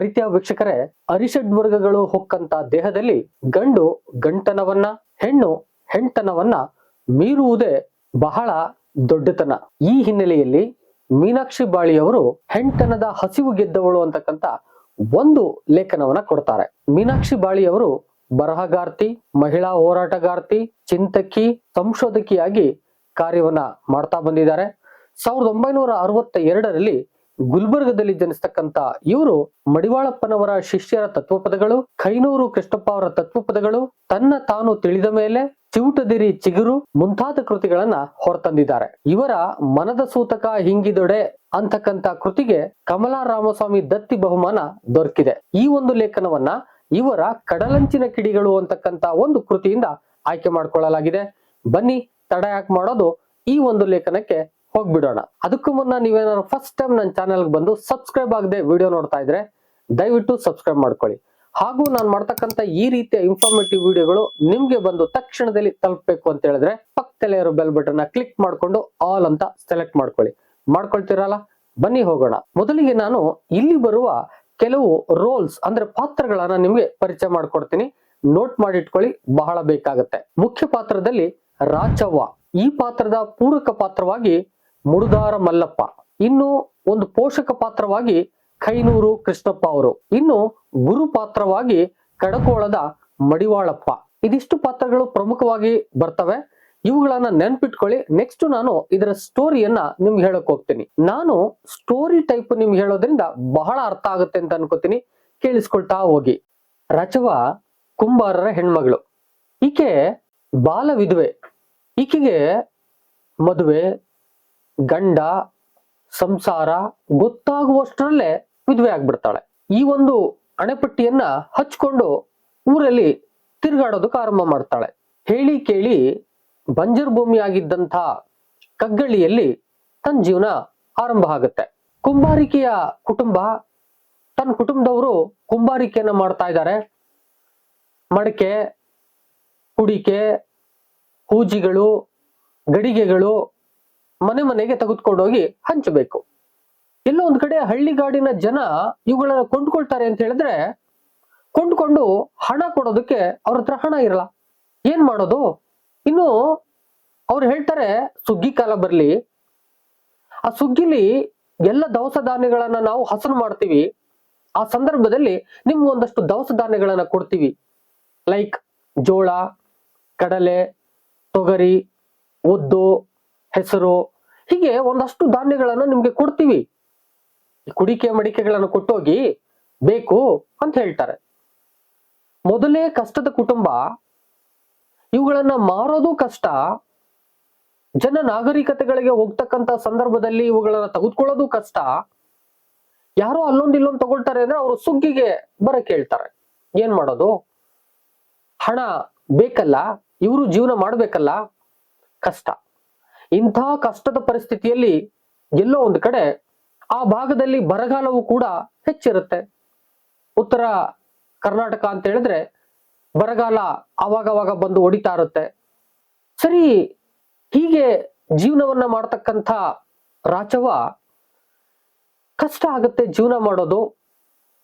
ಪ್ರೀತಿಯ ವೀಕ್ಷಕರೇ, ಅರಿಷಡ್ ವರ್ಗಗಳು ಹೊಕ್ಕಂತ ದೇಹದಲ್ಲಿ ಗಂಡು ಗಂಟನವನ್ನ, ಹೆಣ್ಣು ಹೆಂಟನವನ್ನ ಮೀರುವುದೇ ಬಹಳ ದೊಡ್ಡತನ. ಈ ಹಿನ್ನೆಲೆಯಲ್ಲಿ ಮೀನಾಕ್ಷಿ ಬಾಳಿಯವರು ಹೆಂಟನದ ಹಸಿವು ಗೆದ್ದವಳು ಅಂತಕ್ಕಂತ ಒಂದು ಲೇಖನವನ್ನ ಕೊಡ್ತಾರೆ. ಮೀನಾಕ್ಷಿ ಬಾಳಿಯವರು ಬರಹಗಾರ್ತಿ, ಮಹಿಳಾ ಹೋರಾಟಗಾರ್ತಿ, ಚಿಂತಕಿ, ಸಂಶೋಧಕಿಯಾಗಿ ಕಾರ್ಯವನ್ನ ಮಾಡ್ತಾ ಬಂದಿದ್ದಾರೆ. ಸಾವಿರದ ಒಂಬೈನೂರ ಅರವತ್ತ ಎರಡರಲ್ಲಿ ಗುಲ್ಬರ್ಗದಲ್ಲಿ ಜನಿಸ್ತಕ್ಕಂತ ಇವರು ಮಡಿವಾಳಪ್ಪನವರ ಶಿಷ್ಯರ ತತ್ವಪದಗಳು, ಕೈನೂರು ಕೃಷ್ಣಪ್ಪ ಅವರ ತತ್ವಪದಗಳು, ತನ್ನ ತಾನು ತಿಳಿದ ಮೇಲೆ ಚಿವುಟದಿರಿ ಚಿಗುರು ಮುಂತಾದ ಕೃತಿಗಳನ್ನ ಹೊರತಂದಿದ್ದಾರೆ. ಇವರ ಮನದ ಸೂತಕ ಹಿಂಗಿದೊಡೆ ಅಂತಕ್ಕಂತ ಕೃತಿಗೆ ಕಮಲಾ ರಾಮಸ್ವಾಮಿ ದತ್ತಿ ಬಹುಮಾನ ದೊರಕಿದೆ. ಈ ಒಂದು ಲೇಖನವನ್ನ ಇವರ ಕಡಲಂಚಿನ ಕಿಡಿಗಳು ಅಂತಕ್ಕಂತ ಒಂದು ಕೃತಿಯಿಂದ ಆಯ್ಕೆ ಮಾಡ್ಕೊಳ್ಳಲಾಗಿದೆ. ಬನ್ನಿ ತಡ ಯಾಕೆ ಮಾಡೋದು ಈ ಒಂದು ಲೇಖನಕ್ಕೆ ಹೋಗ್ಬಿಡೋಣ. ಅದಕ್ಕೂ ಮುನ್ನ ನೀವೇನಾದ್ರು ಫಸ್ಟ್ ಟೈಮ್ ನನ್ನ ಚಾನೆಲ್ಗೆ ಬಂದು ಸಬ್ಸ್ಕ್ರೈಬ್ ಆಗದೆ ವಿಡಿಯೋ ನೋಡ್ತಾ ಇದ್ರೆ ದಯವಿಟ್ಟು ಸಬ್ಸ್ಕ್ರೈಬ್ ಮಾಡ್ಕೊಳ್ಳಿ. ಹಾಗೂ ನಾನು ಮಾಡ್ತಕ್ಕಂತ ಈ ರೀತಿಯ ಇನ್ಫಾರ್ಮೇಟಿವ್ ವಿಡಿಯೋಗಳು ನಿಮ್ಗೆ ಬಂದು ತಕ್ಷಣದಲ್ಲಿ ತಲುಪಬೇಕು ಅಂತ ಹೇಳಿದ್ರೆ ಪಕ್ಕದಲ್ಲೇ ಇರೋ ಬೆಲ್ ಬಟನ್ ಕ್ಲಿಕ್ ಮಾಡ್ಕೊಂಡು ಆಲ್ ಅಂತ ಸೆಲೆಕ್ಟ್ ಮಾಡ್ಕೊಳ್ಳಿ. ಮಾಡ್ಕೊಳ್ತೀರಲ್ಲ? ಬನ್ನಿ ಹೋಗೋಣ. ಮೊದಲಿಗೆ ನಾನು ಇಲ್ಲಿ ಬರುವ ಕೆಲವು ರೋಲ್ಸ್ ಅಂದ್ರೆ ಪಾತ್ರಗಳನ್ನ ನಿಮ್ಗೆ ಪರಿಚಯ ಮಾಡ್ಕೊಡ್ತೀನಿ. ನೋಟ್ ಮಾಡಿಟ್ಕೊಳ್ಳಿ, ಬಹಳ ಬೇಕಾಗತ್ತೆ. ಮುಖ್ಯ ಪಾತ್ರದಲ್ಲಿ ರಾಚವ್ವ ಈ ಪಾತ್ರದ ಪೂರಕ ಪಾತ್ರವಾಗಿ ಮುಡುದಾರ ಮಲ್ಲಪ್ಪ. ಇನ್ನು ಒಂದು ಪೋಷಕ ಪಾತ್ರವಾಗಿ ಕೈನೂರು ಕೃಷ್ಣಪ್ಪ ಅವರು. ಇನ್ನು ಗುರು ಪಾತ್ರವಾಗಿ ಕಡಕೋಳದ ಮಡಿವಾಳಪ್ಪ. ಇದಿಷ್ಟು ಪಾತ್ರಗಳು ಪ್ರಮುಖವಾಗಿ ಬರ್ತವೆ. ಇವುಗಳನ್ನ ನೆನ್ಪಿಟ್ಕೊಳ್ಳಿ. ನೆಕ್ಸ್ಟ್ ನಾನು ಇದರ ಸ್ಟೋರಿಯನ್ನ ನಿಮ್ಗೆ ಹೇಳಕ್ ಹೋಗ್ತೀನಿ. ನಾನು ಸ್ಟೋರಿ ಟೈಪ್ ನಿಮ್ಗೆ ಹೇಳೋದ್ರಿಂದ ಬಹಳ ಅರ್ಥ ಆಗುತ್ತೆ ಅಂತ ಅನ್ಕೋತೀನಿ. ಕೇಳಿಸ್ಕೊಳ್ತಾ ಹೋಗಿ. ರಚವ ಕುಂಬಾರರ ಹೆಣ್ಮಗಳು. ಈಕೆ ಬಾಲ ವಿಧವೆ ಈಕೆಗೆ ಮದುವೆ ಗಂಡ, ಸಂಸಾರ ಗೊತ್ತಾಗುವಷ್ಟರಲ್ಲೇ ವಿಧವೆ ಆಗ್ಬಿಡ್ತಾಳೆ. ಈ ಒಂದು ಅಣೆಪಟ್ಟಿಯನ್ನ ಹಚ್ಕೊಂಡು ಊರಲ್ಲಿ ತಿರುಗಾಡೋದಕ್ಕೆ ಆರಂಭ ಮಾಡ್ತಾಳೆ. ಹೇಳಿ ಕೇಳಿ ಬಂಜರ್ ಭೂಮಿ ಆಗಿದ್ದಂಥ ಕಗ್ಗಳಿಯಲ್ಲಿ ತನ್ನ ಜೀವನ ಆರಂಭ ಆಗುತ್ತೆ. ಕುಂಬಾರಿಕೆಯ ಕುಟುಂಬ ತನ್ನ ಕುಟುಂಬದವರು ಕುಂಬಾರಿಕೆಯನ್ನ ಮಾಡ್ತಾ ಇದ್ದಾರೆ. ಮಡಕೆ, ಕುಡಿಕೆ, ಹೂಜಿಗಳು, ಗಡಿಗೆಗಳು ಮನೆ ಮನೆಗೆ ತೆಗೆದುಕೊಂಡೋಗಿ ಹಂಚಬೇಕು. ಎಲ್ಲೋ ಒಂದ್ ಕಡೆ ಹಳ್ಳಿಗಾಡಿನ ಜನ ಇವುಗಳನ್ನ ಕೊಂಡ್ಕೊಳ್ತಾರೆ ಅಂತ ಹೇಳಿದ್ರೆ ಕೊಂಡ್ಕೊಂಡು ಹಣ ಕೊಡೋದಕ್ಕೆ ಅವ್ರ ಹತ್ರ ಹಣ ಇರಲ್ಲ. ಏನ್ ಮಾಡೋದು? ಇನ್ನು ಅವ್ರು ಹೇಳ್ತಾರೆ, ಸುಗ್ಗಿ ಕಾಲ ಬರ್ಲಿ. ಆ ಸುಗ್ಗಿಲಿ ಎಲ್ಲ ದವಸ ಧಾನ್ಯಗಳನ್ನ ನಾವು ಹಸನು ಮಾಡ್ತೀವಿ. ಆ ಸಂದರ್ಭದಲ್ಲಿ ನಿಮ್ಗೆ ಒಂದಷ್ಟು ದವಸ ಧಾನ್ಯಗಳನ್ನ ಕೊಡ್ತೀವಿ. ಲೈಕ್ ಜೋಳ, ಕಡಲೆ, ತೊಗರಿ ಉದ್ದು ಹೆಸರು, ಹೀಗೆ ಒಂದಷ್ಟು ಧಾನ್ಯಗಳನ್ನು ನಿಮ್ಗೆ ಕೊಡ್ತೀವಿ. ಕುಡಿಕೆ ಮಡಿಕೆಗಳನ್ನು ಕೊಟ್ಟೋಗಿ ಬೇಕು ಅಂತ ಹೇಳ್ತಾರೆ. ಮೊದಲೇ ಕಷ್ಟದ ಕುಟುಂಬ, ಇವುಗಳನ್ನ ಮಾರೋದು ಕಷ್ಟ. ಜನ ನಾಗರಿಕತೆಗಳಿಗೆ ಹೋಗ್ತಕ್ಕಂತ ಸಂದರ್ಭದಲ್ಲಿ ಇವುಗಳನ್ನ ತೆಗೆದುಕೊಳ್ಳೋದು ಕಷ್ಟ. ಯಾರೋ ಅಲ್ಲೊಂದು ಇಲ್ಲೊಂದು ತಗೊಳ್ತಾರೆ ಅಂದ್ರೆ ಅವರು ಸುಗ್ಗಿಗೆ ಬರ ಕೇಳ್ತಾರೆ. ಏನ್ ಮಾಡೋದು? ಹಣ ಬೇಕಲ್ಲ, ಇವರು ಜೀವನ ಮಾಡ್ಬೇಕಲ್ಲ? ಕಷ್ಟ. ಇಂಥ ಕಷ್ಟದ ಪರಿಸ್ಥಿತಿಯಲ್ಲಿ ಎಲ್ಲೋ ಒಂದು ಕಡೆ ಆ ಭಾಗದಲ್ಲಿ ಬರಗಾಲವು ಕೂಡ ಹೆಚ್ಚಿರುತ್ತೆ. ಉತ್ತರ ಕರ್ನಾಟಕ ಅಂತ ಹೇಳಿದ್ರೆ ಬರಗಾಲ ಅವಾಗವಾಗ ಬಂದು ಹೊಡಿತಾ ಇರುತ್ತೆ. ಸರಿ, ಹೀಗೆ ಜೀವನವನ್ನ ಮಾಡ್ತಕ್ಕಂಥ ರಾಚವ ಕಷ್ಟ ಆಗುತ್ತೆ ಜೀವನ ಮಾಡೋದು.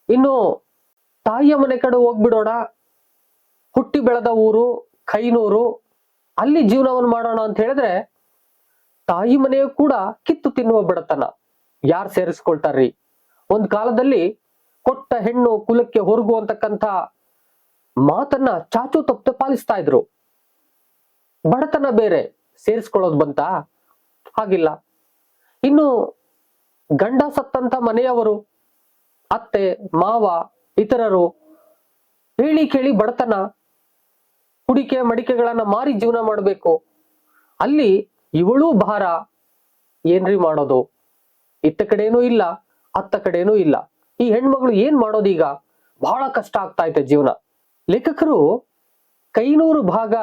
ಇನ್ನು ತಾಯಿಯ ಮನೆ ಕಡೆ ಹೋಗ್ಬಿಡೋಣ. ಹುಟ್ಟಿ ಬೆಳೆದ ಊರು, ಕೈನೂರು, ಅಲ್ಲಿ ಜೀವನವನ್ನು ಮಾಡೋಣ ಅಂತ ಹೇಳಿದ್ರೆ ತಾಯಿ ಮನೆಯು ಕೂಡ ಕಿತ್ತು ತಿನ್ನುವ ಬಡತನ. ಯಾರು ಸೇರಿಸ್ಕೊಳ್ತಾರ್ರಿ? ಒಂದ್ ಕಾಲದಲ್ಲಿ ಕೊಟ್ಟ ಹೆಣ್ಣು ಕುಲಕ್ಕೆ ಹೊರಗು ಅಂತಕ್ಕಂಥ ಮಾತನ್ನ ಚಾಚು ತಪ್ಪದೆ ಪಾಲಿಸ್ತಾ ಇದ್ರು. ಬಡತನ ಬೇರೆ, ಸೇರಿಸ್ಕೊಳ್ಳೋದು ಬಂತ? ಹಾಗಿಲ್ಲ. ಇನ್ನು ಗಂಡ ಸತ್ತಂತ ಮನೆಯವರು, ಅತ್ತೆ, ಮಾವ, ಇತರರು ಹೇಳಿ ಕೇಳಿ ಬಡತನ, ಕುಡಿಕೆ ಮಡಿಕೆಗಳನ್ನ ಮಾರಿ ಜೀವನ ಮಾಡಬೇಕು. ಅಲ್ಲಿ ಇವಳು ಭಾರ. ಏನ್ರಿ ಮಾಡೋದು? ಇತ್ತ ಕಡೆನೂ ಇಲ್ಲ, ಅತ್ತ ಕಡೆನೂ ಇಲ್ಲ. ಈ ಹೆಣ್ಮಗಳು ಏನ್ ಮಾಡೋದೀಗ? ಬಹಳ ಕಷ್ಟ ಆಗ್ತಾ ಐತೆ ಜೀವನ. ಲೇಖಕರು ಕೈನೂರು ಭಾಗ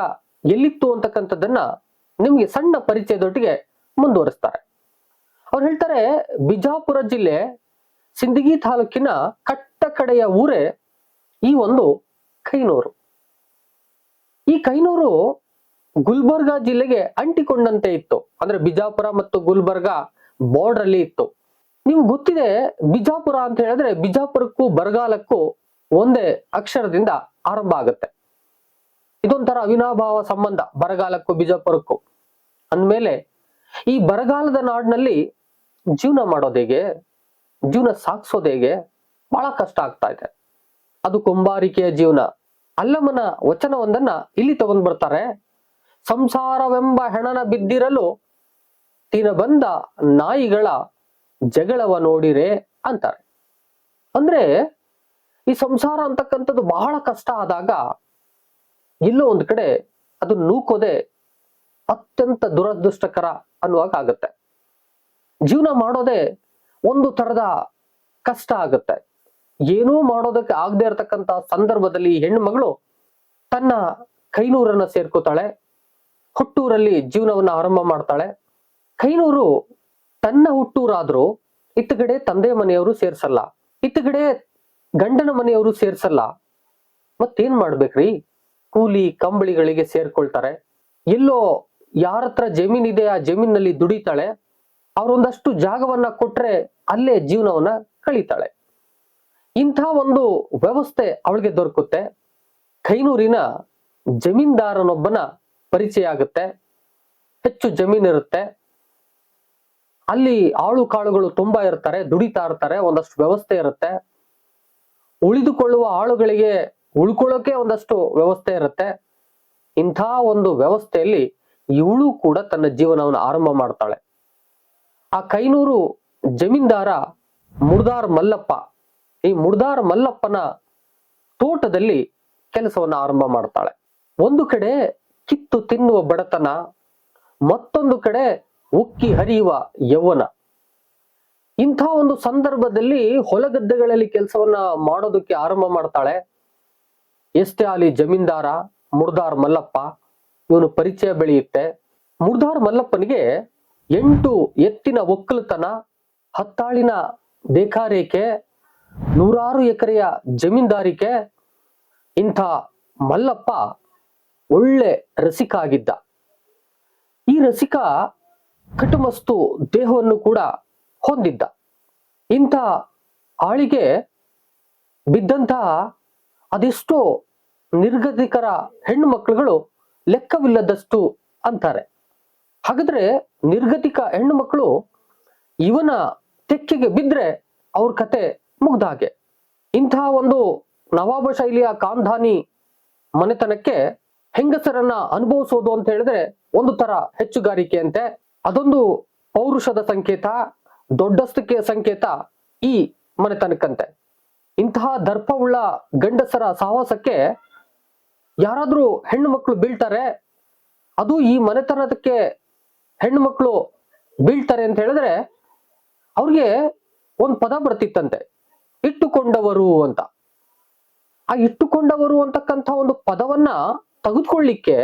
ಎಲ್ಲಿತ್ತು ಅಂತಕ್ಕಂಥದ್ದನ್ನ ನಿಮ್ಗೆ ಸಣ್ಣ ಪರಿಚಯದೊಟ್ಟಿಗೆ ಮುಂದುವರಿಸ್ತಾರೆ. ಅವ್ರು ಹೇಳ್ತಾರೆ, ಬಿಜಾಪುರ ಜಿಲ್ಲೆ ಸಿಂದಗಿ ತಾಲೂಕಿನ ಕಟ್ಟ ಕಡೆಯ ಊರೇ ಈ ಒಂದು ಕೈನೂರು. ಈ ಕೈನೂರು ಗುಲ್ಬರ್ಗಾ ಜಿಲ್ಲೆಗೆ ಅಂಟಿಕೊಂಡಂತೆ ಇತ್ತು. ಅಂದ್ರೆ ಬಿಜಾಪುರ ಮತ್ತು ಗುಲ್ಬರ್ಗಾ ಬಾರ್ಡರ್ ಅಲ್ಲಿ ಇತ್ತು. ನೀವು ಗೊತ್ತಿದೆ ಬಿಜಾಪುರ ಅಂತ ಹೇಳಿದ್ರೆ ಬಿಜಾಪುರಕ್ಕೂ ಬರಗಾಲಕ್ಕೂ ಒಂದೇ ಅಕ್ಷರದಿಂದ ಆರಂಭ ಆಗುತ್ತೆ. ಇದೊಂಥರ ಅವಿನಾಭಾವ ಸಂಬಂಧ ಬರಗಾಲಕ್ಕೂ ಬಿಜಾಪುರಕ್ಕೂ. ಅಂದ್ಮೇಲೆ ಈ ಬರಗಾಲದ ನಾಡಿನಲ್ಲಿ ಜೀವನ ಮಾಡೋದು ಹೇಗೆ? ಜೀವನ ಸಾಗಿಸೋದು ಹೇಗೆ? ಬಹಳ ಕಷ್ಟ ಆಗ್ತಾ ಇದೆ. ಅದು ಕುಂಬಾರಿಕೆಯ ಜೀವನ. ಅಲ್ಲಮನ ವಚನವೊಂದನ್ನ ಇಲ್ಲಿ ತಗೊಂಡ್ ಬರ್ತಾರೆ. ಸಂಸಾರವೆಂಬ ಹೆಣನ ಬಿದ್ದಿರಲು ತಿನ ಬಂದ ನಾಯಿಗಳ ಜಗಳವ ನೋಡಿರೆ ಅಂತಾರೆ. ಅಂದ್ರೆ ಈ ಸಂಸಾರ ಅಂತಕ್ಕಂಥದ್ದು ಬಹಳ ಕಷ್ಟ ಆದಾಗ ಇಲ್ಲೋ ಒಂದ್ ಕಡೆ ಅದು ನೂಕೋದೆ ಅತ್ಯಂತ ದುರದೃಷ್ಟಕರ ಅನ್ನುವಾಗ ಆಗುತ್ತೆ. ಜೀವನ ಮಾಡೋದೇ ಒಂದು ತರದ ಕಷ್ಟ ಆಗುತ್ತೆ. ಏನೂ ಮಾಡೋದಕ್ಕೆ ಆಗದೆ ಇರತಕ್ಕಂತ ಸಂದರ್ಭದಲ್ಲಿ ಹೆಣ್ಮಗಳು ತನ್ನ ಕೈನೂರನ್ನ ಸೇರ್ಕೋತಾಳೆ. ಹುಟ್ಟೂರಲ್ಲಿ ಜೀವನವನ್ನ ಆರಂಭ ಮಾಡ್ತಾಳೆ. ಕೈನೂರು ತನ್ನ ಹುಟ್ಟೂರಾದ್ರೂ ಇತ್ತಗಡೆ ತಂದೆ ಮನೆಯವರು ಸೇರ್ಸಲ್ಲ. ಇತ್ತಗಡೆ ಗಂಡನ ಮನೆಯವರು ಸೇರ್ಸಲ್ಲ. ಮತ್ತೇನ್ ಮಾಡ್ಬೇಕ್ರಿ? ಕೂಲಿ ಕಂಬಳಿಗಳಿಗೆ ಸೇರ್ಕೊಳ್ತಾರೆ. ಎಲ್ಲೋ ಯಾರ ಹತ್ರ ಜಮೀನ್ ಇದೆ ಆ ಜಮೀನಲ್ಲಿ ದುಡಿತಾಳೆ. ಅವರೊಂದಷ್ಟು ಜಾಗವನ್ನ ಕೊಟ್ರೆ ಅಲ್ಲೇ ಜೀವನವನ್ನ ಕಳೀತಾಳೆ. ಇಂಥ ಒಂದು ವ್ಯವಸ್ಥೆ ಅವಳಿಗೆ ದೊರಕುತ್ತೆ. ಕೈನೂರಿನ ಜಮೀನ್ದಾರನೊಬ್ಬನ ಪರಿಚಯ ಆಗುತ್ತೆ, ಹೆಚ್ಚು ಜಮೀನ್ ಇರುತ್ತೆ. ಅಲ್ಲಿ ಆಳು ಕಾಳುಗಳು ತುಂಬಾ ಇರ್ತಾರೆ, ದುಡಿತಾ ಇರ್ತಾರೆ, ಒಂದಷ್ಟು ವ್ಯವಸ್ಥೆ ಇರುತ್ತೆ. ಉಳಿದುಕೊಳ್ಳುವ ಆಳುಗಳಿಗೆ ಉಳ್ಕೊಳ್ಳೋಕೆ ಒಂದಷ್ಟು ವ್ಯವಸ್ಥೆ ಇರುತ್ತೆ. ಇಂಥ ಒಂದು ವ್ಯವಸ್ಥೆಯಲ್ಲಿ ಇವಳು ಕೂಡ ತನ್ನ ಜೀವನವನ್ನು ಆರಂಭ ಮಾಡ್ತಾಳೆ. ಆ ಕೈನೂರು ಜಮೀನ್ದಾರ ಮುರ್ದಾರ್ ಮಲ್ಲಪ್ಪ, ಈ ಮುರ್ದಾರ್ ಮಲ್ಲಪ್ಪನ ತೋಟದಲ್ಲಿ ಕೆಲಸವನ್ನ ಆರಂಭ ಮಾಡ್ತಾಳೆ. ಒಂದು ಕಡೆ ಕಿತ್ತು ತಿನ್ನುವ ಬಡತನ, ಮತ್ತೊಂದು ಕಡೆ ಉಕ್ಕಿ ಹರಿಯುವ ಯೌವನ. ಇಂಥ ಒಂದು ಸಂದರ್ಭದಲ್ಲಿ ಹೊಲಗದ್ದೆಗಳಲ್ಲಿ ಕೆಲಸವನ್ನ ಮಾಡೋದಕ್ಕೆ ಆರಂಭ ಮಾಡ್ತಾಳೆ ಎಷ್ಟೇ ಆಲಿ ಜಮೀನ್ದಾರ ಮುರ್ದಾರ್ ಮಲ್ಲಪ್ಪ. ಇವನು ಪರಿಚಯ ಬೆಳೆಯುತ್ತೆ. ಮುರ್ದಾರ್ ಮಲ್ಲಪ್ಪನಿಗೆ ಎಂಟು ಎತ್ತಿನ ಒಕ್ಕಲುತನ, ಹತ್ತಾಳಿನ ಬೇಕಾರೇಖೆ ನೂರಾರು ಎಕರೆಯ ಜಮೀನ್ದಾರಿಕೆ, ಇಂಥ ಮಲ್ಲಪ್ಪ ಒಳ್ಳೆ ರಸಿಕ ಆಗಿದ್ದ. ಈ ರಸಿಕ ಕಟುಮಸ್ತು ದೇಹವನ್ನು ಕೂಡ ಹೊಂದಿದ್ದ. ಇಂಥ ಆಳಿಗೆ ಬಿದ್ದಂತಹ ಅದೆಷ್ಟೋ ನಿರ್ಗತಿಕರ ಹೆಣ್ಣು ಮಕ್ಕಳುಗಳು ಲೆಕ್ಕವಿಲ್ಲದಷ್ಟು ಅಂತಾರೆ. ಹಾಗಾದ್ರೆ ನಿರ್ಗತಿಕ ಹೆಣ್ಣು ಮಕ್ಕಳು ಇವನ ತೆಕ್ಕೆಗೆ ಬಿದ್ರೆ ಅವ್ರ ಕತೆ ಮುಗ್ದ ಹಾಗೆ. ಇಂತಹ ಒಂದು ನವಾಬ ಶೈಲಿಯ ಕಾಂಧಾನಿ ಮನೆತನಕ್ಕೆ ಹೆಂಗಸರನ್ನ ಅನುಭವಿಸೋದು ಅಂತ ಹೇಳಿದ್ರೆ ಒಂದು ತರ ಹೆಚ್ಚುಗಾರಿಕೆ ಅಂತೆ ಅದೊಂದು ಪೌರುಷದ ಸಂಕೇತ ದೊಡ್ಡಸ್ತಿಕೆಯ ಸಂಕೇತ ಈ ಮನೆತನಕ್ಕಂತೆ. ಇಂತಹ ದರ್ಪವುಳ್ಳ ಗಂಡಸರ ಸಾಹಸಕ್ಕೆ ಯಾರಾದ್ರೂ ಹೆಣ್ಣು ಮಕ್ಕಳು ಬೀಳ್ತಾರೆ, ಅದು ಈ ಮನೆತನದಕ್ಕೆ ಹೆಣ್ಣು ಮಕ್ಕಳು ಬೀಳ್ತಾರೆ ಅಂತ ಹೇಳಿದ್ರೆ ಅವ್ರಿಗೆ ಒಂದು ಪದ ಬರ್ತಿತ್ತಂತೆ, ಇಟ್ಟುಕೊಂಡವರು ಅಂತ. ಆ ಇಟ್ಟುಕೊಂಡವರು ಅಂತಕ್ಕಂಥ ಒಂದು ಪದವನ್ನ ತೆಗೆದುಕೊಳ್ಳಿಕ್ಕೆ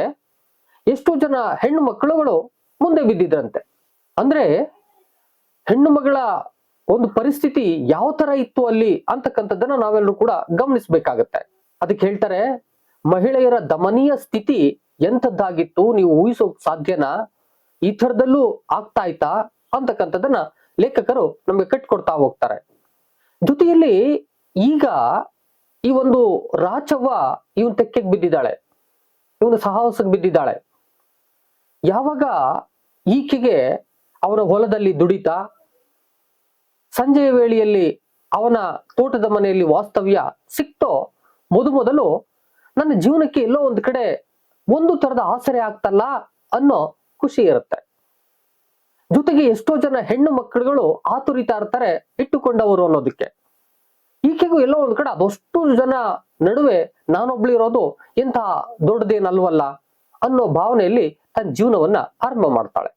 ಎಷ್ಟೋ ಜನ ಹೆಣ್ಣು ಮಕ್ಕಳುಗಳು ಮುಂದೆ ಬಿದ್ದಿದ್ರಂತೆ. ಅಂದ್ರೆ ಹೆಣ್ಣು ಮಗಳ ಒಂದು ಪರಿಸ್ಥಿತಿ ಯಾವ ತರ ಇತ್ತು ಅಲ್ಲಿ ಅಂತಕ್ಕಂಥದ್ದನ್ನ ನಾವೆಲ್ಲರೂ ಕೂಡ ಗಮನಿಸಬೇಕಾಗತ್ತೆ. ಅದಕ್ಕೆ ಹೇಳ್ತಾರೆ, ಮಹಿಳೆಯರ ದಮನೀಯ ಸ್ಥಿತಿ ಎಂಥದ್ದಾಗಿತ್ತು, ನೀವು ಊಹಿಸೋಕ್ ಸಾಧ್ಯನಾ? ಈ ಥರದಲ್ಲೂ ಆಗ್ತಾ ಇತ್ತಾ? ಅಂತಕ್ಕಂಥದ್ದನ್ನ ಲೇಖಕರು ನಮಗೆ ಕಟ್ಕೊಡ್ತಾ ಹೋಗ್ತಾರೆ. ಜೊತೆಯಲ್ಲಿ ಈಗ ಈ ಒಂದು ರಾಚವ್ವ ಇವನ್ ತೆಕ್ಕೆಗೆ ಬಿದ್ದಿದ್ದಾಳೆ. ಇವನು ಸಾಹಸಕ್ಕೆ ಬಿದ್ದಿದ್ದಾಳೆ. ಯಾವಾಗ ಈಕೆಗೆ ಅವನ ಹೊಲದಲ್ಲಿ ದುಡಿತ, ಸಂಜೆಯ ವೇಳೆಯಲ್ಲಿ ಅವನ ತೋಟದ ಮನೆಯಲ್ಲಿ ವಾಸ್ತವ್ಯ ಸಿಕ್ತೋ? ಮೊದ ಮೊದಲು ನನ್ನ ಜೀವನಕ್ಕೆ ಎಲ್ಲೋ ಒಂದು ಕಡೆ ಒಂದು ತರದ ಆಸರೆ ಆಗ್ತಲ್ಲ ಅನ್ನೋ ಖುಷಿ ಇರುತ್ತೆ. ಜೊತೆಗೆ ಎಷ್ಟೋ ಜನ ಹೆಣ್ಣು ಮಕ್ಕಳುಗಳು ಆತುರಿತಾ ಇರ್ತಾರೆ ಇಟ್ಟುಕೊಂಡವರು ಅನ್ನೋದಕ್ಕೆ. ಈಕೆಗೂ ಎಲ್ಲೋ ಒಂದ್ ಕಡೆ ಅದಷ್ಟು ಜನ ನಡುವೆ ನಾನೊಬ್ಳು ಇರೋದು ಎಂಥ ದೊಡ್ಡದೇನಲ್ವಲ್ಲ ಅನ್ನೋ ಭಾವನೆಯಲ್ಲಿ ತನ್ನ ಜೀವನವನ್ನ ಆರಂಭ ಮಾಡ್ತಾಳೆ.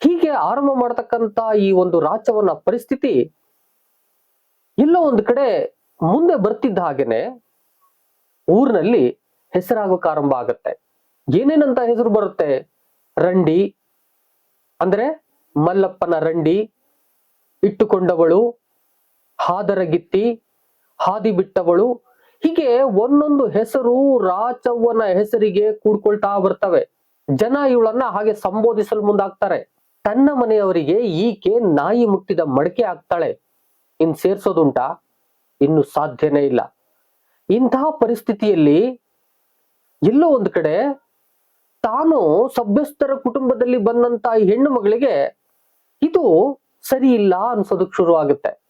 ಹೀಗೆ ಆರಂಭ ಮಾಡತಕ್ಕಂತ ಈ ಒಂದು ರಾಜ್ಯವನ್ನ ಪರಿಸ್ಥಿತಿ ಎಲ್ಲೋ ಒಂದು ಕಡೆ ಮುಂದೆ ಬರ್ತಿದ್ದ ಹಾಗೇನೆ ಊರಿನಲ್ಲಿ ಹೆಸರಾಗೋಕೆ ಆರಂಭ ಆಗತ್ತೆ. ಏನೇನಂತ ಹೆಸರು ಬರುತ್ತೆ? ರಂಡಿ. ಅಂದ್ರೆ ಮಲ್ಲಪ್ಪನ ರಂಡಿ ಇಟ್ಟುಕೊಂಡವಳು ಹಾದರಗಿತ್ತಿ ಹಾದಿ ಬಿಟ್ಟವಳು ಹೀಗೆ ಒಂದೊಂದು ಹೆಸರು ರಾಚವ್ವನ ಹೆಸರಿಗೆ ಕೂಡ್ಕೊಳ್ತಾ ಬರ್ತವೆ. ಜನ ಇವಳನ್ನ ಹಾಗೆ ಸಂಬೋಧಿಸಲು ಮುಂದಾಗ್ತಾರೆ. ತನ್ನ ಮನೆಯವರಿಗೆ ಈಕೆ ನಾಯಿ ಮುಟ್ಟಿದ ಮಡಕೆ ಆಗ್ತಾಳೆ ಇನ್ ಸೇರ್ಸೋದುಂಟಾ? ಇನ್ನು ಸಾಧ್ಯನೇ ಇಲ್ಲ. ಇಂತಹ ಪರಿಸ್ಥಿತಿಯಲ್ಲಿ ಎಲ್ಲೋ ಒಂದು ಕಡೆ ತಾನು ಸಭ್ಯಸ್ಥರ ಕುಟುಂಬದಲ್ಲಿ ಬಂದಂತ ಹೆಣ್ಣು ಮಗಳಿಗೆ ಇದು ಸರಿ ಇಲ್ಲ ಅನ್ಸೋದಕ್ ಶುರು ಆಗುತ್ತೆ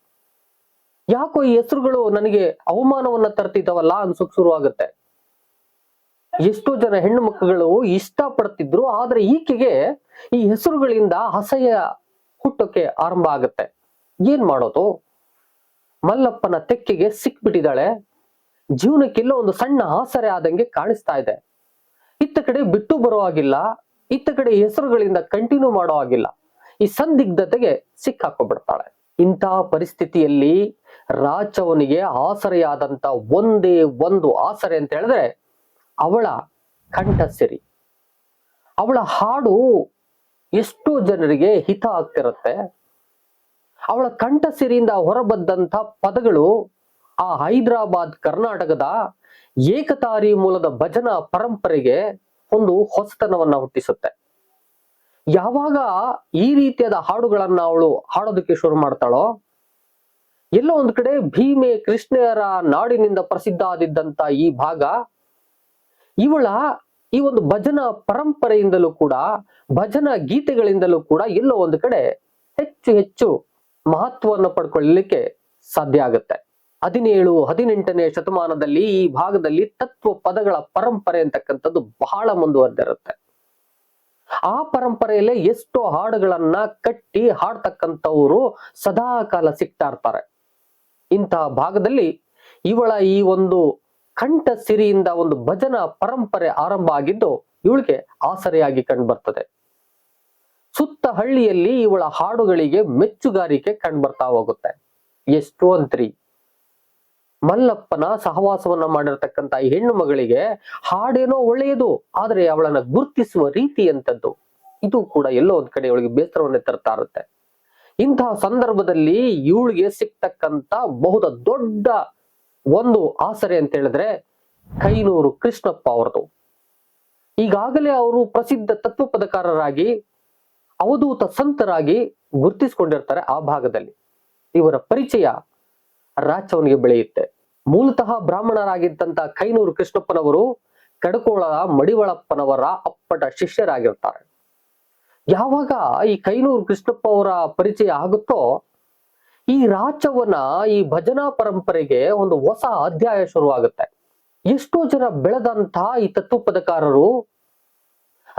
ಯಾಕೋ ಈ ಹೆಸರುಗಳು ನನಗೆ ಅವಮಾನವನ್ನ ತರ್ತಿದ್ದಾವಲ್ಲ ಅನ್ಸೋಕ್ ಶುರುವಾಗುತ್ತೆ. ಎಷ್ಟೋ ಜನ ಹೆಣ್ಣು ಮಕ್ಕಳು ಇಷ್ಟ ಪಡ್ತಿದ್ರು ಆದ್ರೆ ಈಕೆಗೆ ಈ ಹೆಸರುಗಳಿಂದ ಅಸಹ್ಯ ಹುಟ್ಟೋಕೆ ಆರಂಭ ಆಗುತ್ತೆ. ಏನ್ ಮಾಡೋದು? ಮಲ್ಲಪ್ಪನ ತೆಕ್ಕೆಗೆ ಸಿಕ್ಬಿಟ್ಟಿದ್ದಾಳೆ. ಜೀವನಕ್ಕೆಲ್ಲ ಒಂದು ಸಣ್ಣ ಆಸರೆ ಆದಂಗೆ ಕಾಣಿಸ್ತಾ ಇದೆ. ಇತ್ತ ಕಡೆ ಬಿಟ್ಟು ಬರೋ ಹಾಗಿಲ್ಲ, ಇತ್ತ ಕಡೆ ಹೆಸರುಗಳಿಂದ ಕಂಟಿನ್ಯೂ ಮಾಡೋ ಹಾಗಿಲ್ಲ. ಈ ಸಂದಿಗ್ಧತೆಗೆ ಸಿಕ್ಕಾಕೊಬಿಡ್ತಾಳೆ. ಇಂತಹ ಪರಿಸ್ಥಿತಿಯಲ್ಲಿ ರಾಚವನಿಗೆ ಆಸರೆಯಾದಂತ ಒಂದೇ ಒಂದು ಆಸರೆ ಅಂತ ಹೇಳಿದ್ರೆ ಅವಳ ಕಂಠಸಿರಿ. ಅವಳ ಹಾಡು ಎಷ್ಟೋ ಜನರಿಗೆ ಹಿತ ಆಗ್ತಿರುತ್ತೆ. ಅವಳ ಕಂಠಸಿರಿಯಿಂದ ಹೊರಬದ್ದಂತ ಪದಗಳು ಆ ಹೈದರಾಬಾದ್ ಕರ್ನಾಟಕದ ಏಕತಾರಿ ಮೂಲದ ಭಜನಾ ಪರಂಪರೆಗೆ ಒಂದು ಹೊಸತನವನ್ನ ಹುಟ್ಟಿಸುತ್ತೆ. ಯಾವಾಗ ಈ ರೀತಿಯಾದ ಹಾಡುಗಳನ್ನ ಅವಳು ಹಾಡೋದಕ್ಕೆ ಶುರು ಮಾಡ್ತಾಳೋ? ಎಲ್ಲೋ ಒಂದ್ ಕಡೆ ಭೀಮೆ ಕೃಷ್ಣರ ನಾಡಿನಿಂದ ಪ್ರಸಿದ್ಧ ಆದಿದ್ದಂತ ಈ ಭಾಗ, ಇವಳ ಈ ಒಂದು ಭಜನಾ ಪರಂಪರೆಯಿಂದಲೂ ಕೂಡ, ಭಜನಾ ಗೀತೆಗಳಿಂದಲೂ ಕೂಡ ಎಲ್ಲೋ ಒಂದು ಕಡೆ ಹೆಚ್ಚು ಹೆಚ್ಚು ಮಹತ್ವವನ್ನು ಪಡ್ಕೊಳ್ಳಲಿಕ್ಕೆ ಸಾಧ್ಯ ಆಗುತ್ತೆ. ಹದಿನೇಳು, ಹದಿನೆಂಟನೇ ಶತಮಾನದಲ್ಲಿ ಈ ಭಾಗದಲ್ಲಿ ತತ್ವ ಪದಗಳ ಪರಂಪರೆ ಅಂತಕ್ಕಂಥದ್ದು ಬಹಳ ಮುಂದುವರೆದಿರುತ್ತೆ. ಆ ಪರಂಪರೆಯಲ್ಲೇ ಎಷ್ಟೋ ಹಾಡುಗಳನ್ನ ಕಟ್ಟಿ ಹಾಡ್ತಕ್ಕಂಥವ್ರು ಸದಾ ಕಾಲ ಸಿಗ್ತಾ ಇರ್ತಾರೆ. ಇಂತಹ ಭಾಗದಲ್ಲಿ ಇವಳ ಈ ಒಂದು ಕಂಠ ಸಿರಿಯಿಂದ ಒಂದು ಭಜನಾ ಪರಂಪರೆ ಆರಂಭ ಆಗಿದ್ದು ಇವಳಿಗೆ ಆಸರೆಯಾಗಿ ಕಂಡು ಬರ್ತದೆ ಸುತ್ತ ಹಳ್ಳಿಯಲ್ಲಿ ಇವಳ ಹಾಡುಗಳಿಗೆ ಮೆಚ್ಚುಗಾರಿಕೆ ಕಂಡುಬರ್ತಾ ಹೋಗುತ್ತೆ. ಎಷ್ಟು ಅಂತ್ರಿ. ಮಲ್ಲಪ್ಪನ ಸಹವಾಸವನ್ನ ಮಾಡಿರ್ತಕ್ಕಂತ ಹೆಣ್ಣು ಮಗಳಿಗೆ ಹಾಡೇನೋ ಒಳ್ಳೆಯದು, ಆದ್ರೆ ಅವಳನ್ನ ಗುರುತಿಸುವ ರೀತಿ ಅಂತದ್ದು ಇದು ಕೂಡ ಎಲ್ಲೋ ಒಂದ್ ಕಡೆ ಅವಳಿಗೆ ಬೇಸರವನ್ನೇ ತರ್ತಾ ಇರುತ್ತೆ. ಇಂತಹ ಸಂದರ್ಭದಲ್ಲಿ ಇವಳಿಗೆ ಸಿಗ್ತಕ್ಕಂತ ಬಹುದ ದೊಡ್ಡ ಒಂದು ಆಸರೆ ಅಂತ ಹೇಳಿದ್ರೆ ಕೈನೂರು ಕೃಷ್ಣಪ್ಪ ಅವರದು ಈಗಾಗಲೇ ಅವರು ಪ್ರಸಿದ್ಧ ತತ್ವ ಪದಕಾರರಾಗಿ, ಅವಧೂತ ಸಂತರಾಗಿ ಗುರುತಿಸಿಕೊಂಡಿರ್ತಾರೆ ಆ ಭಾಗದಲ್ಲಿ. ಇವರ ಪರಿಚಯ ರಾಚವನಿಗೆ ಬೆಳೆಯುತ್ತೆ. ಮೂಲತಃ ಬ್ರಾಹ್ಮಣರಾಗಿದ್ದಂತ ಕೈನೂರು ಕೃಷ್ಣಪ್ಪನವರು ಕಡಕೋಳದ ಮಡಿವಳಪ್ಪನವರ ಅಪ್ಪಟ ಶಿಷ್ಯರಾಗಿರ್ತಾರೆ ಯಾವಾಗ ಈ ಕೈನೂರು ಕೃಷ್ಣಪ್ಪ ಅವರ ಪರಿಚಯ ಆಗುತ್ತೋ, ಈ ರಾಚವನ ಈ ಭಜನಾ ಪರಂಪರೆಗೆ ಒಂದು ಹೊಸ ಅಧ್ಯಾಯ ಶುರುವಾಗುತ್ತೆ. ಎಷ್ಟೋ ಜನ ಬೆಳೆದಂತ ಈ ತತ್ವ ಪದಕಾರರು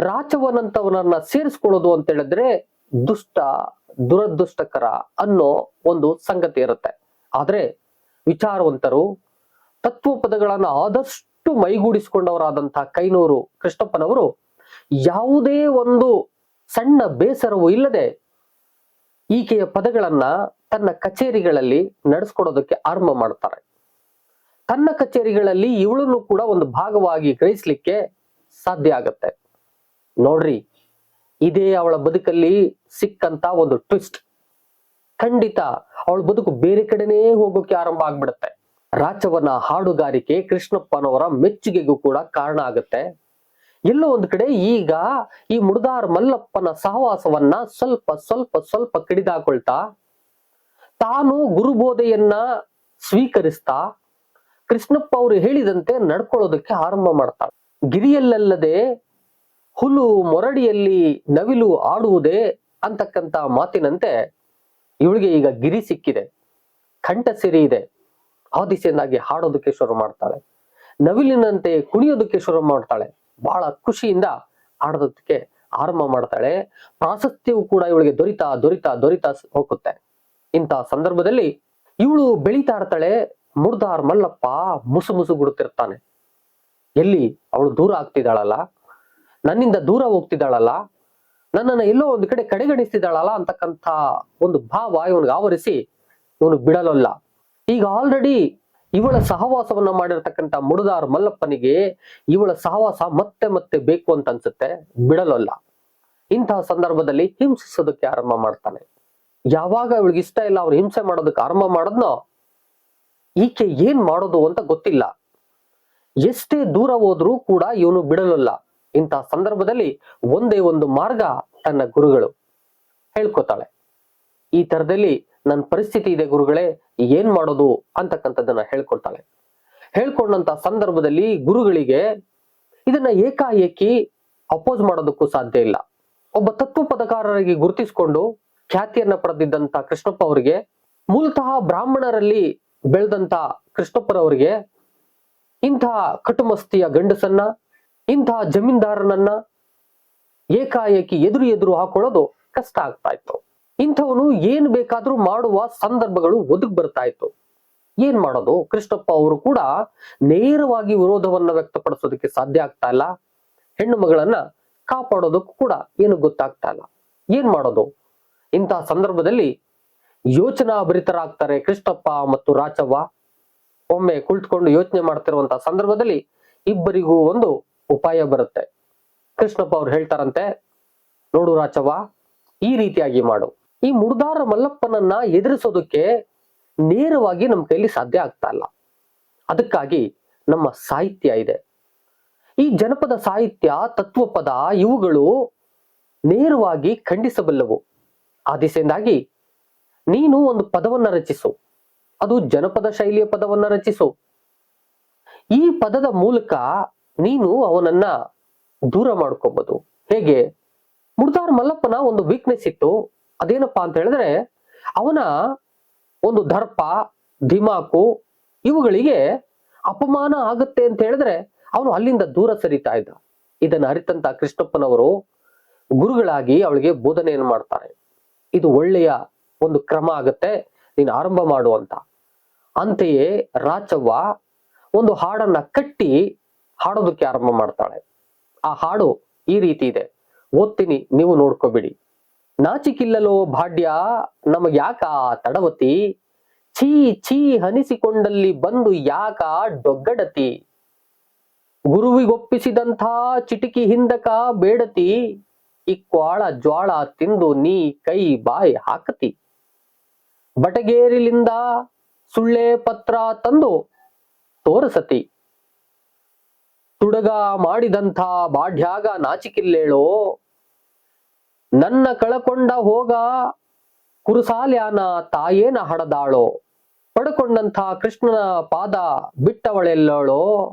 ರಾಚವನಂತವನನ್ನ ಸೇರಿಸ್ಕೊಳ್ಳೋದು ಅಂತ ಹೇಳಿದ್ರೆ ದುಷ್ಟ, ದುರದೃಷ್ಟಕರ ಅನ್ನೋ ಒಂದು ಸಂಗತಿ ಇರುತ್ತೆ. ಆದ್ರೆ ವಿಚಾರವಂತರು ತತ್ವ ಪದಗಳನ್ನು ಆದಷ್ಟು ಮೈಗೂಡಿಸಿಕೊಂಡವರಾದಂತಹ ಕೈನೂರು ಕೃಷ್ಣಪ್ಪನವರು ಯಾವುದೇ ಒಂದು ಸಣ್ಣ ಬೇಸರವೂ ಇಲ್ಲದೆ ಈಕೆಯ ಪದಗಳನ್ನ ತನ್ನ ಕಚೇರಿಗಳಲ್ಲಿ ನಡೆಸ್ಕೊಡೋದಕ್ಕೆ ಆರಂಭ ಮಾಡ್ತಾರೆ ತನ್ನ ಕಚೇರಿಗಳಲ್ಲಿ ಇವಳನ್ನು ಕೂಡ ಒಂದು ಭಾಗವಾಗಿ ಗ್ರಹಿಸ್ಲಿಕ್ಕೆ ಸಾಧ್ಯ ಆಗತ್ತೆ. ನೋಡ್ರಿ, ಇದೇ ಅವಳ ಬದುಕಲ್ಲಿ ಸಿಕ್ಕಂತ ಒಂದು ಟ್ವಿಸ್ಟ್. ಖಂಡಿತ ಅವಳ ಬದುಕು ಬೇರೆ ಕಡೆನೇ ಹೋಗೋಕೆ ಆರಂಭ ಆಗ್ಬಿಡುತ್ತೆ. ರಾಚವನ ಹಾಡುಗಾರಿಕೆ ಕೃಷ್ಣಪ್ಪನವರ ಮೆಚ್ಚುಗೆಗೂ ಕೂಡ ಕಾರಣ ಆಗುತ್ತೆ. ಎಲ್ಲೋ ಒಂದು ಕಡೆ ಈಗ ಈ ಮುಡದಾರ್ ಮಲ್ಲಪ್ಪನ ಸಹವಾಸವನ್ನ ಸ್ವಲ್ಪ ಸ್ವಲ್ಪ ಸ್ವಲ್ಪ ಕಡಿದಾಕೊಳ್ತಾ, ತಾನು ಗುರುಬೋಧೆಯನ್ನ ಸ್ವೀಕರಿಸ್ತಾ, ಕೃಷ್ಣಪ್ಪ ಅವರು ಹೇಳಿದಂತೆ ನಡ್ಕೊಳ್ಳೋದಕ್ಕೆ ಆರಂಭ ಮಾಡ್ತಾಳೆ. ಗಿರಿಯಲ್ಲಲ್ಲದೆ ಹುಲು ಮೊರಡಿಯಲ್ಲಿ ನವಿಲು ಆಡುವುದೇ ಅಂತಕ್ಕಂತ ಮಾತಿನಂತೆ ಇವಳಿಗೆ ಈಗ ಗಿರಿ ಸಿಕ್ಕಿದೆ, ಕಂಠ ಸಿರಿ ಇದೆ. ಆ ದಿಸೆಯಿಂದಾಗಿ ಹಾಡೋದಕ್ಕೆ ಶುರು ಮಾಡ್ತಾಳೆ. ನವಿಲಿನಂತೆ ಕುಣಿಯೋದಕ್ಕೆ ಶುರು ಮಾಡ್ತಾಳೆ. ಬಹಳ ಖುಷಿಯಿಂದ ಹಾಡೋದಕ್ಕೆ ಆರಂಭ ಮಾಡ್ತಾಳೆ. ಪ್ರಾಶಸ್ತ್ಯವು ಕೂಡ ಇವಳಿಗೆ ದೊರಿತಾ ದೊರಿತಾ ದೊರಿತಾ ಹೋಗುತ್ತೆ. ಇಂಥ ಸಂದರ್ಭದಲ್ಲಿ ಇವಳು ಬೆಳೀತಾ ಇರ್ತಾಳೆ. ಮುರ್ದಾರ್ ಮಲ್ಲಪ್ಪ ಮುಸು ಮುಸು ಗುಡುತ್ತಿರ್ತಾನೆ. ಎಲ್ಲಿ? ಅವಳು ದೂರ ಆಗ್ತಿದ್ದಾಳಲ್ಲ. ನನ್ನಿಂದ ದೂರ ಹೋಗ್ತಿದ್ದಾಳಲ್ಲ. ನನ್ನನ್ನ ಎಲ್ಲೋ ಒಂದು ಕಡೆ ಕಡೆಗಣಿಸ್ತಿದ್ದಾಳಲ್ಲ ಅಂತಕ್ಕಂಥ ಒಂದು ಭಾವ ಇವನಿಗೆ ಆವರಿಸಿ ಇವನು ಬಿಡಲಲ್ಲ. ಈಗ ಆಲ್ರೆಡಿ ಇವಳ ಸಹವಾಸವನ್ನ ಮಾಡಿರ್ತಕ್ಕಂಥ ಮುಡುದಾರ್ ಮಲ್ಲಪ್ಪನಿಗೆ ಇವಳ ಸಹವಾಸ ಮತ್ತೆ ಮತ್ತೆ ಬೇಕು ಅಂತ ಅನ್ಸುತ್ತೆ, ಬಿಡಲಲ್ಲ. ಇಂತಹ ಸಂದರ್ಭದಲ್ಲಿ ಹಿಂಸಿಸೋದಕ್ಕೆ ಆರಂಭ ಮಾಡ್ತಾನೆ. ಯಾವಾಗ ಇವಳಿಗೆ ಇಷ್ಟ ಇಲ್ಲ ಅವ್ರು ಹಿಂಸೆ ಮಾಡೋದಕ್ಕೆ ಆರಂಭ ಮಾಡದ್ನೋ, ಈಕೆ ಏನ್ ಮಾಡೋದು ಅಂತ ಗೊತ್ತಿಲ್ಲ. ಎಷ್ಟೇ ದೂರ ಹೋದ್ರೂ ಕೂಡ ಇವನು ಬಿಡಲಲ್ಲ. ಇಂತಹ ಸಂದರ್ಭದಲ್ಲಿ ಒಂದೇ ಒಂದು ಮಾರ್ಗ ತನ್ನ ಗುರುಗಳು ಹೇಳ್ಕೊತಾಳೆ. ಈ ತರದಲ್ಲಿ ನನ್ನ ಪರಿಸ್ಥಿತಿ ಇದೆ ಗುರುಗಳೇ, ಏನ್ ಮಾಡೋದು ಅಂತಕ್ಕಂಥದ್ದನ್ನ ಹೇಳ್ಕೊಳ್ತಾಳೆ. ಹೇಳ್ಕೊಂಡಂತ ಸಂದರ್ಭದಲ್ಲಿ ಗುರುಗಳಿಗೆ ಇದನ್ನ ಏಕಾಏಕಿ ಅಪೋಸ್ ಮಾಡೋದಕ್ಕೂ ಸಾಧ್ಯ ಇಲ್ಲ. ಒಬ್ಬ ತತ್ವ ಪದಕಾರರಿಗೆ ಗುರುತಿಸಿಕೊಂಡು ಖ್ಯಾತಿಯನ್ನ ಪಡೆದಿದ್ದಂತ ಕೃಷ್ಣಪ್ಪ ಅವರಿಗೆ, ಮೂಲತಃ ಬ್ರಾಹ್ಮಣರಲ್ಲಿ ಬೆಳೆದಂತ ಕೃಷ್ಣಪ್ಪರವರಿಗೆ ಇಂತಹ ಕಟುಮಸ್ತಿಯ ಗಂಡಸನ್ನ ಇಂತಹ ಜಮೀನ್ದಾರನನ್ನ ಏಕಾಏಕಿ ಎದುರು ಎದುರು ಹಾಕೊಳ್ಳೋದು ಕಷ್ಟ ಆಗ್ತಾ ಇತ್ತು. ಇಂಥವನು ಏನ್ ಬೇಕಾದ್ರೂ ಮಾಡುವ ಸಂದರ್ಭಗಳು ಒದಗ್ ಬರ್ತಾ ಇತ್ತು. ಏನ್ ಮಾಡೋದು? ಕೃಷ್ಣಪ್ಪ ಅವರು ಕೂಡ ನೇರವಾಗಿ ವಿರೋಧವನ್ನ ವ್ಯಕ್ತಪಡಿಸೋದಕ್ಕೆ ಸಾಧ್ಯ ಆಗ್ತಾ ಇಲ್ಲ. ಹೆಣ್ಣು ಮಗಳನ್ನ ಕಾಪಾಡೋದಕ್ಕೂ ಕೂಡ ಏನು ಗೊತ್ತಾಗ್ತಾ ಇಲ್ಲ. ಏನ್ ಮಾಡೋದು? ಇಂತಹ ಸಂದರ್ಭದಲ್ಲಿ ಯೋಚನಾ ಭರಿತರಾಗ್ತಾರೆ ಕೃಷ್ಣಪ್ಪ ಮತ್ತು ರಾಚವ್ವ. ಒಮ್ಮೆ ಕುಳಿತುಕೊಂಡು ಯೋಚನೆ ಮಾಡ್ತಿರುವಂತಹ ಸಂದರ್ಭದಲ್ಲಿ ಇಬ್ಬರಿಗೂ ಒಂದು ಉಪಾಯ ಬರುತ್ತೆ. ಕೃಷ್ಣಪ್ಪ ಅವ್ರು ಹೇಳ್ತಾರಂತೆ, ನೋಡು ರಾಚವ್ವ, ಈ ರೀತಿಯಾಗಿ ಮಾಡು. ಈ ಮುಡ್ದಾರ ಮಲ್ಲಪ್ಪನನ್ನ ಎದುರಿಸೋದಕ್ಕೆ ನೇರವಾಗಿ ನಮ್ಮ ಕೈಲಿ ಸಾಧ್ಯ ಆಗ್ತಾ ಇಲ್ಲ. ಅದಕ್ಕಾಗಿ ನಮ್ಮ ಸಾಹಿತ್ಯ ಇದೆ. ಈ ಜನಪದ ಸಾಹಿತ್ಯ, ತತ್ವಪದ ಇವುಗಳು ನೇರವಾಗಿ ಖಂಡಿಸಬಲ್ಲವು. ಆ ದಿಸೆಯಿಂದಾಗಿ ನೀನು ಒಂದು ಪದವನ್ನ ರಚಿಸು. ಅದು ಜನಪದ ಶೈಲಿಯ ಪದವನ್ನ ರಚಿಸು. ಈ ಪದದ ಮೂಲಕ ನೀನು ಅವನನ್ನ ದೂರ ಮಾಡ್ಕೋಬಹುದು ಹೇಗೆ? ಮುರ್ದಾರ್ ಮಲ್ಲಪ್ಪನ ಒಂದು ವೀಕ್ನೆಸ್ ಇತ್ತು. ಅದೇನಪ್ಪಾ ಅಂತ ಹೇಳಿದ್ರೆ, ಅವನ ಒಂದು ದರ್ಪ ಧಿಮಾಕು ಇವುಗಳಿಗೆ ಅಪಮಾನ ಆಗುತ್ತೆ ಅಂತ ಹೇಳಿದ್ರೆ ಅವನು ಅಲ್ಲಿಂದ ದೂರ ಸರಿತಾ ಇದ್ದ. ಇದನ್ನ ಅರಿತಂತ ಕೃಷ್ಣಪ್ಪನವರು ಗುರುಗಳಾಗಿ ಅವಳಿಗೆ ಬೋಧನೆಯನ್ನು ಮಾಡ್ತಾರೆ. ಇದು ಒಳ್ಳೆಯ ಒಂದು ಕ್ರಮ ಆಗತ್ತೆ, ನೀನು ಆರಂಭ ಮಾಡುವಂತ ಅಂತೆಯೇ ರಾಚವ್ವ ಒಂದು ಹಾಡನ್ನ ಕಟ್ಟಿ ಹಾಡೋದಕ್ಕೆ ಆರಂಭ ಮಾಡ್ತಾಳೆ. ಆ ಹಾಡು ಈ ರೀತಿ ಇದೆ. ಓದ್ತೀನಿ, ನೀವು ನೋಡ್ಕೋಬಿಡಿ. ನಾಚಿಕಿಲ್ಲಲೋ ಭಾಡ್ಯ, ನಮಗ್ ಯಾಕ ತಡವತಿ? ಛೀ ಛೀ ಹನಿಸಿಕೊಂಡಲ್ಲಿ ಬಂದು ಯಾಕ ಡೊಗ್ಗಡತಿ? ಗುರುವಿಗೊಪ್ಪಿಸಿದಂಥ ಚಿಟಿಕಿ ಹಿಂದಕ ಬೇಡತಿ? ಇಕ್ವಾಳ ಜ್ವಾಳ ತಿಂದು ನೀ ಕೈ ಬಾಯಿ ಹಾಕತಿ? ಬಟಗೇರಿಲಿಂದ ಸುಳ್ಳೆ ಪತ್ರ ತಂದು ತೋರಸತಿ? ತುಡಗ ಮಾಡಿದಂಥ ಬಾಢ್ಯಾಗ ನಾಚಿಕಿಲ್ಲೇಳೋ? ನನ್ನ ಕಳಕೊಂಡ ಹೋಗ ಕುರುಸಾಲ್ಯಾನ ತಾಯೇನ ಹಡದಾಳೋ? ಪಡ್ಕೊಂಡಂಥ ಕೃಷ್ಣನ ಪಾದ ಬಿಟ್ಟವಳೆಲ್ಲೋಳೋ?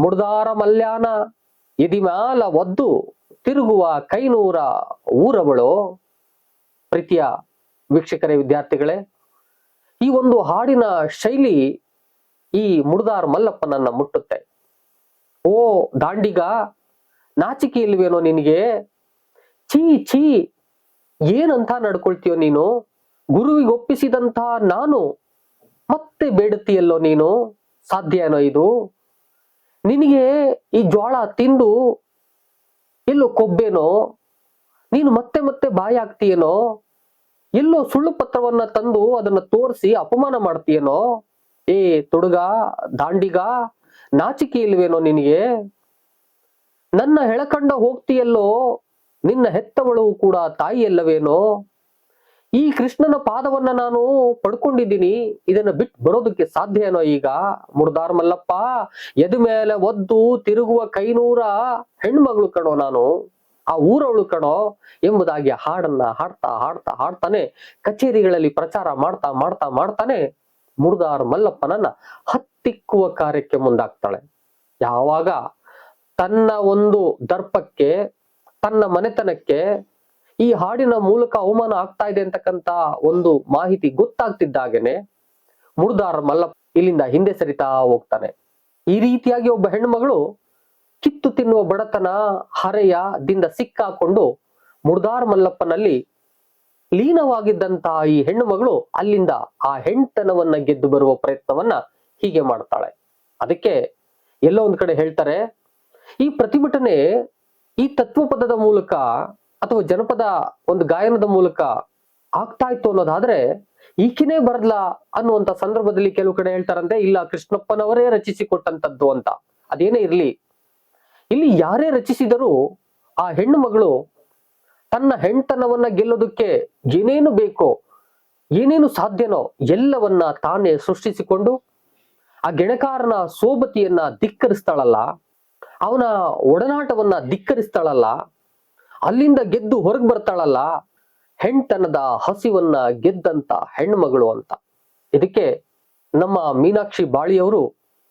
ಮುಡ್ದಾರ ಮಲ್ಯಾನ ಎದಿಮ್ಯಾಲ ಒದ್ದು ತಿರುಗುವ ಕೈನೂರ ಊರವಳು? ಪ್ರೀತಿಯ ವೀಕ್ಷಕರೇ, ವಿದ್ಯಾರ್ಥಿಗಳೇ, ಈ ಒಂದು ಹಾಡಿನ ಶೈಲಿ ಈ ಮುಡ್ದಾರ್ ಮಲ್ಲಪ್ಪನನ್ನ ಮುಟ್ಟುತ್ತೆ. ಓ, ದಾಂಡಿಗ, ನಾಚಿಕೆ ಇಲ್ವೇನೋ ನಿನಗೆ? ಛೀ ಛೀ ಏನಂತ ನಡ್ಕೊಳ್ತೀಯೋ ನೀನು? ಗುರುವಿಗೆ ಒಪ್ಪಿಸಿದಂತ ನಾನು ಮತ್ತೆ ಬೇಡುತ್ತೀಯಲ್ಲೋ ನೀನು? ಸಾಧ್ಯ ಏನೋ ಇದು? ನಿನಗೆ ಈ ಜೋಳ ತಿಂದು ಎಲ್ಲೋ ಕೊಬ್ಬೇನೋ? ನೀನು ಮತ್ತೆ ಮತ್ತೆ ಬಾಯಿ ಆಗ್ತೀಯೇನೋ ಎಲ್ಲೋ ಸುಳ್ಳು ಪತ್ರವನ್ನ ತಂದು ಅದನ್ನ ತೋರಿಸಿ ಅಪಮಾನ ಮಾಡ್ತೀಯೇನೋ? ಏ, ತುಡುಗ, ದಾಂಡಿಗ ನಾಚಿಕೆ ಇಲ್ವೇನೋ ನಿನಗೆ? ನನ್ನ ಹೆಳಕಂಡ ಹೋಗ್ತಿಯಲ್ಲೋ? ನಿನ್ನ ಹೆತ್ತವಳು ಕೂಡ ತಾಯಿ ಅಲ್ಲವೇನೋ? ಈ ಕೃಷ್ಣನ ಪಾದವನ್ನ ನಾನು ಪಡ್ಕೊಂಡಿದ್ದೀನಿ. ಇದನ್ನ ಬಿಟ್ಟು ಬರೋದಕ್ಕೆ ಸಾಧ್ಯ ಏನೋ ಈಗ? ಮುರ್ದಾರ್ ಮಲ್ಲಪ್ಪ, ಎದ ಮೇಲೆ ಒದ್ದು ತಿರುಗುವ ಕೈನೂರ ಹೆಣ್ಮಗಳು ಕಣೋ ನಾನು. ಆ ಊರವಳು ಕಣೋ ಎಂಬುದಾಗಿ ಹಾಡನ್ನ ಹಾಡ್ತಾ ಹಾಡ್ತಾ ಹಾಡ್ತಾನೆ, ಕಚೇರಿಗಳಲ್ಲಿ ಪ್ರಚಾರ ಮಾಡ್ತಾ ಮಾಡ್ತಾ ಮಾಡ್ತಾನೆ ಮುರ್ದಾರ್ ಮಲ್ಲಪ್ಪನನ್ನ ಹತ್ತಿಕ್ಕುವ ಕಾರ್ಯಕ್ಕೆ ಮುಂದಾಗ್ತಾಳೆ. ಯಾವಾಗ? ತನ್ನ ಒಂದು ದರ್ಪಕ್ಕೆ, ತನ್ನ ಮನೆತನಕ್ಕೆ ಈ ಹಾಡಿನ ಮೂಲಕ ಅವಮಾನ ಆಗ್ತಾ ಇದೆ ಅಂತಕ್ಕಂತ ಒಂದು ಮಾಹಿತಿ ಗೊತ್ತಾಗ್ತಿದ್ದಾಗನೆ ಮುರ್ದಾರ್ ಮಲ್ಲಪ್ಪ ಇಲ್ಲಿಂದ ಹಿಂದೆ ಸರಿತಾ ಹೋಗ್ತಾನೆ. ಈ ರೀತಿಯಾಗಿ ಒಬ್ಬ ಹೆಣ್ಮಗಳು ಕಿತ್ತು ತಿನ್ನುವ ಬಡತನ, ಹರೆಯ ದಿಂದ ಸಿಕ್ಕಾಕೊಂಡು ಮುಡ್ದಾರ್ ಮಲ್ಲಪ್ಪನಲ್ಲಿ ಲೀನವಾಗಿದ್ದಂತಹ ಈ ಹೆಣ್ಣು ಮಗಳು ಅಲ್ಲಿಂದ ಆ ಹೆಣ್ತನವನ್ನ ಗೆದ್ದು ಬರುವ ಪ್ರಯತ್ನವನ್ನ ಹೀಗೆ ಮಾಡ್ತಾಳೆ. ಅದಕ್ಕೆ ಎಲ್ಲೋ ಒಂದ್ ಕಡೆ ಹೇಳ್ತಾರೆ, ಈ ಪ್ರತಿಭಟನೆ ಈ ತತ್ವಪದದ ಮೂಲಕ ಅಥವಾ ಜನಪದ ಒಂದು ಗಾಯನದ ಮೂಲಕ ಆಗ್ತಾ ಇತ್ತು ಅನ್ನೋದಾದ್ರೆ ಈಕಿನೇ ಬರಲ್ಲ ಅನ್ನುವಂತ ಸಂದರ್ಭದಲ್ಲಿ ಕೆಲವು ಕಡೆ ಹೇಳ್ತಾರಂತೆ, ಇಲ್ಲ ಕೃಷ್ಣಪ್ಪನವರೇ ರಚಿಸಿಕೊಟ್ಟಂತದ್ದು ಅಂತ. ಅದೇನೇ ಇರ್ಲಿ. ಇಲ್ಲಿ ಯಾರೇ ರಚಿಸಿದರೂ ಆ ಹೆಣ್ಣು ಮಗಳು ತನ್ನ ಹೆಣ್ತನವನ್ನ ಗೆಲ್ಲೋದಕ್ಕೆ ಏನೇನು ಬೇಕೋ, ಏನೇನು ಸಾಧ್ಯನೋ ಎಲ್ಲವನ್ನ ತಾನೇ ಸೃಷ್ಟಿಸಿಕೊಂಡು ಆ ಗೆಣಕಾರನ ಸೋಬತಿಯನ್ನ ಧಿಕ್ಕರಿಸ್ತಾಳಲ್ಲ, ಅವನ ಒಡನಾಟವನ್ನ ಧಿಕ್ಕರಿಸ್ತಾಳಲ್ಲ, ಅಲ್ಲಿಂದ ಗೆದ್ದು ಹೊರಗೆ ಬರ್ತಾಳಲ್ಲ ಹೆಣ್ತನದ ಹಸಿವನ್ನ ಗೆದ್ದಂತ ಹೆಣ್ಮಗಳು ಅಂತ. ಇದಕ್ಕೆ ನಮ್ಮ ಮೀನಾಕ್ಷಿ ಬಾಳಿಯವರು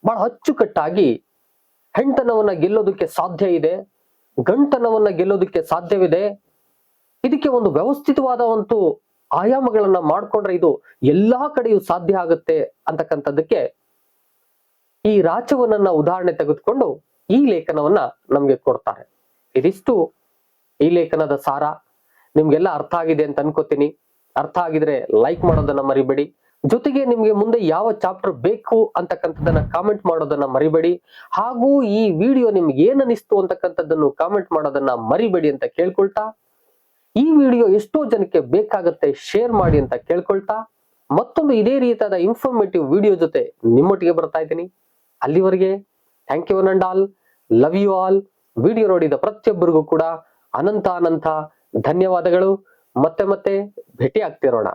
ಬಹಳ ಅಚ್ಚುಕಟ್ಟಾಗಿ ಹೆಣ್ತನವನ್ನ ಗೆಲ್ಲೋದಕ್ಕೆ ಸಾಧ್ಯ ಇದೆ, ಗಂಟನವನ್ನ ಗೆಲ್ಲೋದಕ್ಕೆ ಸಾಧ್ಯವಿದೆ. ಇದಕ್ಕೆ ಒಂದು ವ್ಯವಸ್ಥಿತವಾದ ಒಂದು ಆಯಾಮಗಳನ್ನ ಮಾಡ್ಕೊಂಡ್ರೆ ಇದು ಎಲ್ಲಾ ಕಡೆಯೂ ಸಾಧ್ಯ ಆಗುತ್ತೆ ಅಂತಕ್ಕಂಥದ್ದಕ್ಕೆ ಈ ರಾಚವನ್ನ ಉದಾಹರಣೆ ತೆಗೆದುಕೊಂಡು ಈ ಲೇಖನವನ್ನ ನಮ್ಗೆ ಕೊಡ್ತಾರೆ. ಇದಿಷ್ಟು ಈ ಲೇಖನದ ಸಾರ. ನಿಮ್ಗೆಲ್ಲ ಅರ್ಥ ಆಗಿದೆ ಅಂತ ಅನ್ಕೋತೀನಿ. ಅರ್ಥ ಆಗಿದ್ರೆ ಲೈಕ್ ಮಾಡೋದನ್ನ ಮರಿಬೇಡಿ. ಜೊತೆಗೆ ನಿಮ್ಗೆ ಮುಂದೆ ಯಾವ ಚಾಪ್ಟರ್ ಬೇಕು ಅಂತಕ್ಕಂಥದ್ದನ್ನ ಕಾಮೆಂಟ್ ಮಾಡೋದನ್ನ ಮರಿಬೇಡಿ. ಹಾಗೂ ಈ ವಿಡಿಯೋ ನಿಮ್ಗೆ ಏನ್ ಅನಿಸ್ತು ಅಂತಕ್ಕಂಥದ್ದನ್ನು ಕಾಮೆಂಟ್ ಮಾಡೋದನ್ನ ಮರಿಬೇಡಿ ಅಂತ ಕೇಳ್ಕೊಳ್ತಾ, ಈ ವಿಡಿಯೋ ಎಷ್ಟೋ ಜನಕ್ಕೆ ಬೇಕಾಗತ್ತೆ ಶೇರ್ ಮಾಡಿ ಅಂತ ಕೇಳ್ಕೊಳ್ತಾ, ಮತ್ತೊಂದು ಇದೇ ರೀತಿಯಾದ ಇನ್ಫಾರ್ಮೇಟಿವ್ ವಿಡಿಯೋ ಜೊತೆ ನಿಮ್ಮೊಟ್ಟಿಗೆ ಬರ್ತಾ ಇದ್ದೀನಿ. ಅಲ್ಲಿವರೆಗೆ thank you and all love you all video ನೋಡಿದ ಪ್ರತಿಯೊಬ್ಬರಿಗೂ ಕೂಡ ಅನಂತ ಅನಂತ ಧನ್ಯವಾದಗಳು. ಮತ್ತೆ ಮತ್ತೆ ಭೇಟಿ ಆಗ್ತಿರೋಣ